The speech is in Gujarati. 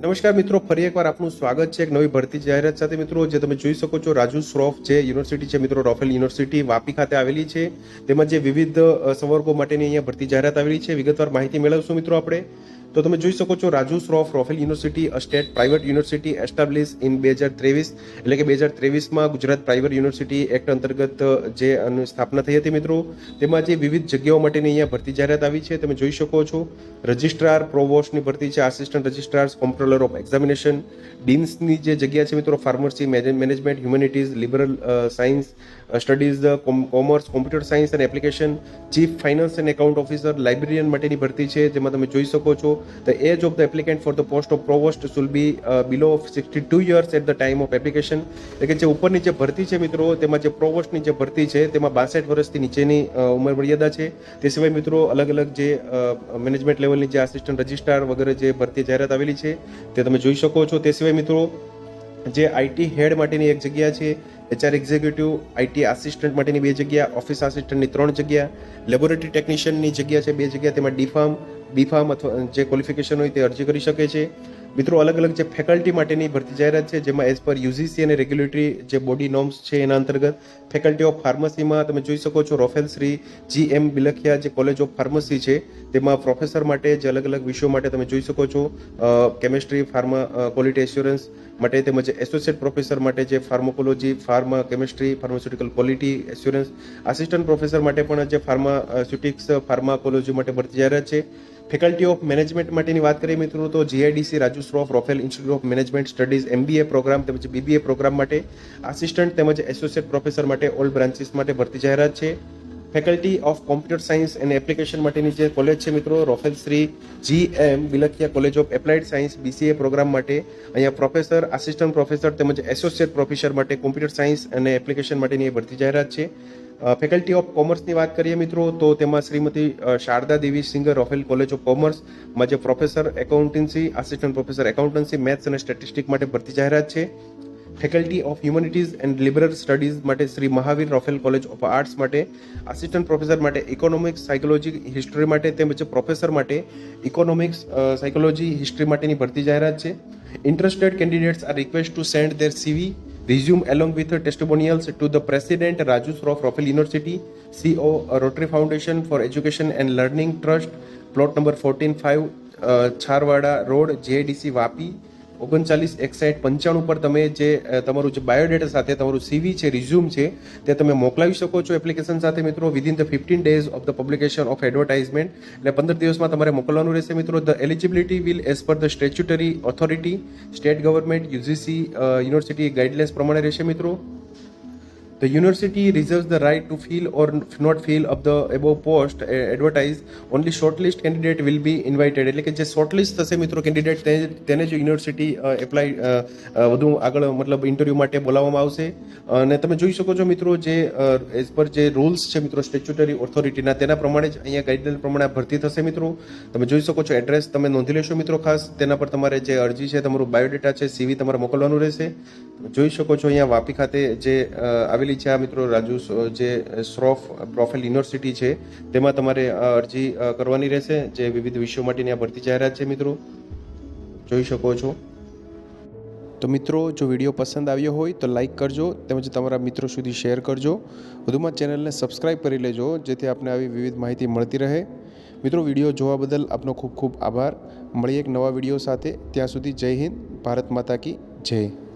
નમસ્કાર મિત્રો, ફરી એકવાર આપનું સ્વાગત છે એક નવી ભરતી જાહેરાત સાથે. મિત્રો, જે તમે જોઈ શકો છો, રાજુ શ્રોફ જે યુનિવર્સિટી છે, મિત્રો, રોફેલ યુનિવર્સિટી, વાપી ખાતે આવેલી છે. તેમાં જે વિવિધ સંવર્ગો માટેની અહીંયા ભરતી જાહેરાત આવેલી છે. વિગતવાર માહિતી મેળવશું મિત્રો આપણે. તો તમે જોઈ શકો છો Raju Shroff Rofel university state private university establish in બે હજાર ત્રેવીસ. એટલે કે બે હજાર ત્રેવીસમાં ગુજરાત પ્રાઇવેટ યુનિવર્સિટી એક્ટ અંતર્ગત જે સ્થાપના થઈ હતી મિત્રો, તેમાં જે વિવિધ જગ્યાઓ માટેની અહીંયા ભરતી જાહેરાત આવી છે, તમે જોઈ શકો છો. રજિસ્ટ્રાર પ્રોવોસ્ટની ભરતી છે assistant registrar comptroller of examination ડીન્સની જે જગ્યા છે મિત્રો pharmacy management humanities liberal science studies commerce computer science અને application chief finance and account officer librarian માટેની ભરતી છે, જેમાં તમે જોઈ શકો છો. The age of the applicant for the post of provost should be uh, sixty two years at the time of application એટલે કે જે ઉપરની જે ભરતી છે મિત્રો તેમાં જે પ્રોવોસ્ટની જે ભરતી છે તેમાં બાસઠ વર્ષથી નીચેની ઉંમર મર્યાદા છે. તે સિવાય મિત્રો અલગ અલગ જે મેનેજમેન્ટ લેવલની જે આસિસ્ટન્ટ રજિસ્ટ્રાર વગેરે જે ભરતી જાહેરાત આવેલી છે તે તમે જોઈ શકો છો. તે સિવાય મિત્રો જે આઈટી હેડ માટેની એક જગ્યા છે એચઆર એક્ઝિક્યુટિવ આઈટી આસિસ્ટન્ટ માટેની બે જગ્યા ઓફિસ આસિસ્ટન્ટની ત્રણ જગ્યા લેબોરેટરી ટેકનિશિયનની જગ્યા છે બે જગ્યા તેમાં ડીફાર્મ બીફાર્મ અથવા જે ક્વોલિફિકેશન હોય તે અરજી કરી શકે છે. મિત્રો, અલગ અલગ જે ફેકલ્ટી માટેની ભરતી જાહેરાત છે, જેમાં એઝ પર યુજીસી અને રેગ્યુલેટરી જે બોડી નોર્મ્સ છે એના અંતર્ગત ફેકલ્ટી ઓફ ફાર્મસીમાં તમે જોઈ શકો છો રોફેલ શ્રી જી એમ બિલખિયા જે કોલેજ ઓફ ફાર્મસી છે, તેમાં પ્રોફેસર માટે જે અલગ અલગ વિષયો માટે તમે જોઈ શકો છો. કેમિસ્ટ્રી ફાર્મા ક્વોલિટી એસ્યોરન્સ માટે તેમજ એસોસિએટ પ્રોફેસર માટે જે pharmacology pharma chemistry pharmaceutical quality assurance assistant professor માટે પણ જે ફાર્માસ્યુટિક્સ ફાર્માકોલોજી માટે ભરતી જાહેરાત છે. ફેકલ્ટી ઓફ મેનેજમેન્ટ માટેની વાત કરીએ મિત્રો, તો GIDC Raju Shroff Rofel institute of management studies MBA programme તેમજ બીબીએ પ્રોગ્રામ માટે આસિસ્ટન્ટ તેમજ એસોસિએટ પ્રોફેસર માટે ઓલ બ્રાન્ચીસ માટે ભરતી જાહેરાત છે. Faculty of computer science and application માટેની જે કોલેજ છે મિત્રો Rofel Shri G M Bilakhia college of applied science BCA programme માટે અહીંયા પ્રોફેસર આસિસ્ટન્ટ પ્રોફેસર તેમજ એસોસિએટ પ્રોફેસર માટે કોમ્પ્યુટર સાયન્સ અને એપ્લિકેશન માટેની એ ભરતી જાહેરાત છે. ફેકલ્ટી ઓફ કોમર્સની વાત કરીએ મિત્રો, તો તેમાં Shrimati Sharda Devi singer Rofel college of કોમર્સમાં જે professor accountancy assistant professor accountancy maths અને સ્ટેટિસ્ટિક માટે ભરતી જાહેરાત છે. Faculty of humanities and liberal studies માટે Shri Mahavir Rofel college of arts માટે આસિસ્ટન્ટ પ્રોફેસર માટે ઇકોનોમિક્સ સાયકોલોજી હિસ્ટ્રી માટે તેમજ પ્રોફેસર માટે ઇકોનોમિક્સ સાયકોલોજી હિસ્ટ્રી માટેની ભરતી જાહેરાત છે. Interested candidates are request to send their CV resume along with testimonials to the President Raju Shroff Rockefeller University, CO Rotary Foundation for Education and Learning Trust, plot number 145 uh, Charwada Road, JDC Vapi, ઓગણચાલીસ એકસાઠ પંચાણું પર તમે જે તમારું જે બાયોડેટા સાથે તમારું સીવી છે રિઝ્યુમ છે, તે તમે મોકલાવી શકો છો એપ્લિકેશન સાથે મિત્રો within the fifteen days of the publication of advertisement એટલે પંદર દિવસમાં તમારે મોકલવાનું રહેશે મિત્રો. The eligibility will as per the statutory authority state government UGC university guidelines પ્રમાણે રહેશે મિત્રો. The university reserves the right to fill or not fill up the above post uh, advertised. Only shortlist candidate will be invited. એટલે કે જે શોર્ટલિસ્ટ થશે મિત્રો કેન્ડિડેટ તેને જ યુનિવર્સિટી એપ્લાય વધુ આગળ મતલબ ઇન્ટરવ્યૂ માટે બોલાવવામાં આવશે અને તમે જોઈ શકો છો મિત્રો જે એઝ પર જે રૂલ્સ છે મિત્રો સ્ટેચ્યુટરી ઓથોરિટીના તેના પ્રમાણે જ અહીંયા ગાઈડલાઇન પ્રમાણે ભરતી થશે મિત્રો તમે જોઈ શકો છો એડ્રેસ તમે નોંધી લેશો મિત્રો ખાસ તેના પર તમારે જે અરજી છે તમારું બાયોડેટા છે સીવી તમારે મોકલવાનું રહેશે જોઈ શકો છો અહીંયા વાપી ખાતે જે અ, આવેલી છે આ મિત્રો રાજુ જે શ્રોફ પ્રોફેલ યુનિવર્સિટી છે, તેમાં તમારે અરજી કરવાની રહેશે, જે વિવિધ વિષયો માટેની આ ભરતી જાહેરાત છે મિત્રો. જોઈ શકો છો. તો મિત્રો, જો વીડિયો પસંદ આવ્યો હોય તો લાઇક કરજો, તેમજ તમારા મિત્રો સુધી શેર કરજો. વધુમાં ચેનલને સબસ્ક્રાઇબ કરી લેજો, જેથી આપને આવી વિવિધ માહિતી મળતી રહે. મિત્રો, વીડિયો જોવા બદલ આપનો ખૂબ ખૂબ આભાર. મળીએ એક નવા વીડિયો સાથે. ત્યાં સુધી જય હિન્દ, ભારત માતા કી જય.